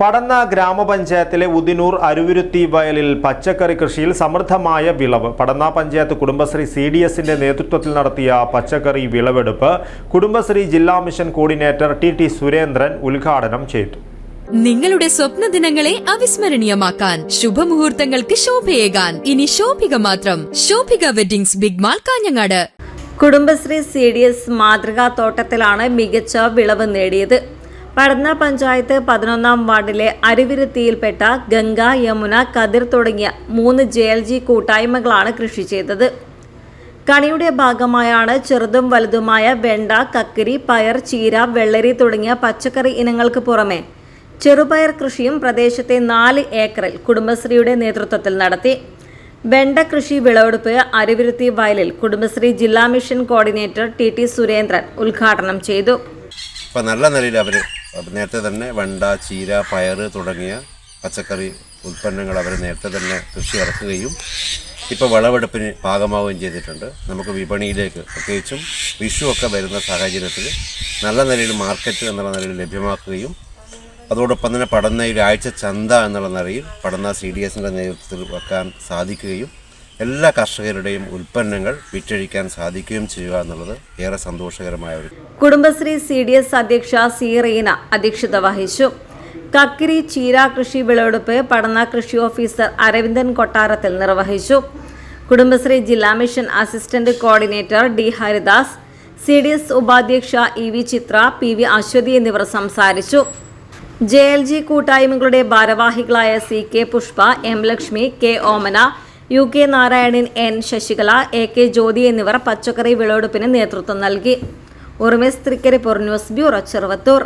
പടന്ന ഗ്രാമപഞ്ചായത്തിലെ ഉദിനൂർ അരുവിരുത്തി വയലിൽ പച്ചക്കറി കൃഷിയിൽ സമൃദ്ധമായ വിളവ്. പടന്ന പഞ്ചായത്ത് കുടുംബശ്രീ സി ഡി എസിന്റെ നേതൃത്വത്തിൽ നടത്തിയ പച്ചക്കറി വിളവെടുപ്പ് കുടുംബശ്രീ ജില്ലാ mission coordinator T T Surendran ഉദ്ഘാടനം ചെയ്തു. നിങ്ങളുടെ സ്വപ്ന ദിനങ്ങളെ അവിസ്മരണീയമാക്കാൻ ശുഭമുഹൂർത്തങ്ങൾക്ക് ശോഭയേകാൻ. ഇനി ശോഭിക മാത്രം. Shobhika weddings big mall Kanhangad. Kudumbashree C D S മാതൃകാ തോട്ടത്തിലാണ് മികച്ച വിളവ് നേടിയത്. പടന്ന പഞ്ചായത്ത് പതിനൊന്നാം വാർഡിലെ അരുവിരുത്തിയിൽപ്പെട്ട ഗംഗ യമുന കതിർ തുടങ്ങിയ മൂന്ന് ജെ എൽ ജി കൂട്ടായ്മകളാണ് കൃഷി ചെയ്തത്. കണിയുടെ ഭാഗമായാണ് ചെറുതും വലുതുമായ വെണ്ട കക്കരി പയർ ചീര വെള്ളരി തുടങ്ങിയ പച്ചക്കറി ഇനങ്ങൾക്ക് പുറമെ ചെറുപയർ കൃഷിയും പ്രദേശത്തെ നാല് ഏക്കറിൽ കുടുംബശ്രീയുടെ നേതൃത്വത്തിൽ നടത്തി. വെണ്ട കൃഷി വിളവെടുപ്പ് അരുവിരുത്തി വയലിൽ കുടുംബശ്രീ ജില്ലാ mission coordinator T T Surendran ഉദ്ഘാടനം ചെയ്തു. നല്ല നിലയിൽ അവർ നേരത്തെ തന്നെ വെണ്ട ചീര പയർ തുടങ്ങിയ പച്ചക്കറി ഉൽപ്പന്നങ്ങൾ അവർ നേരത്തെ തന്നെ കൃഷി ഇറക്കുകയും ഇപ്പോൾ വിളവെടുപ്പിന് ഭാഗമാവുകയും ചെയ്തിട്ടുണ്ട്. നമുക്ക് വിപണിയിലേക്ക് പ്രത്യേകിച്ചും വിഷു ഒക്കെ വരുന്ന സാഹചര്യത്തിൽ നല്ല നിലയിൽ മാർക്കറ്റ് എന്നുള്ള നിലയിൽ ലഭ്യമാക്കുകയും അതോടൊപ്പം തന്നെ പടന്ന ഒരാഴ്ച ചന്ത എന്നുള്ള നിലയിൽ പടന്ന സി ഡി എസിന്റെ നേതൃത്വത്തിൽ വെക്കാൻ സാധിക്കുകയും എല്ലാ കർഷകരുടെയും ഉൽപ്പന്നങ്ങൾ വിറ്റഴിക്കാൻ സാധിക്കുകയും ചെയ്യുക എന്നുള്ളത് ഏറെ സന്തോഷകരമായ ഒരു കുടുംബശ്രീ സി ഡി എസ് അധ്യക്ഷ സി റീന അധ്യക്ഷത വഹിച്ചു. കക്കിരി ചീര കൃഷി വിളവെടുപ്പ് പടന്ന കൃഷി ഓഫീസർ അരവിന്ദൻ കൊട്ടാരത്തിൽ നിർവഹിച്ചു. കുടുംബശ്രീ ജില്ലാ mission assistant coordinator D Haridas C D S ഉപാധ്യക്ഷ E V Chithra P V Aswathy എന്നിവർ സംസാരിച്ചു. ജെ എൽ ജി കൂട്ടായ്മകളുടെ ഭാരവാഹികളായ C K Pushpa M Lakshmi K Omana U K Narayanan N Sasikala A K Jyothi എന്നിവർ പച്ചക്കറി വിളവെടുപ്പിന് നേതൃത്വം നൽകി. ഉറുമേസ് തൃക്കരിപ്പൂർ ന്യൂസ് ബ്യൂറോ ചെറുവത്തൂർ.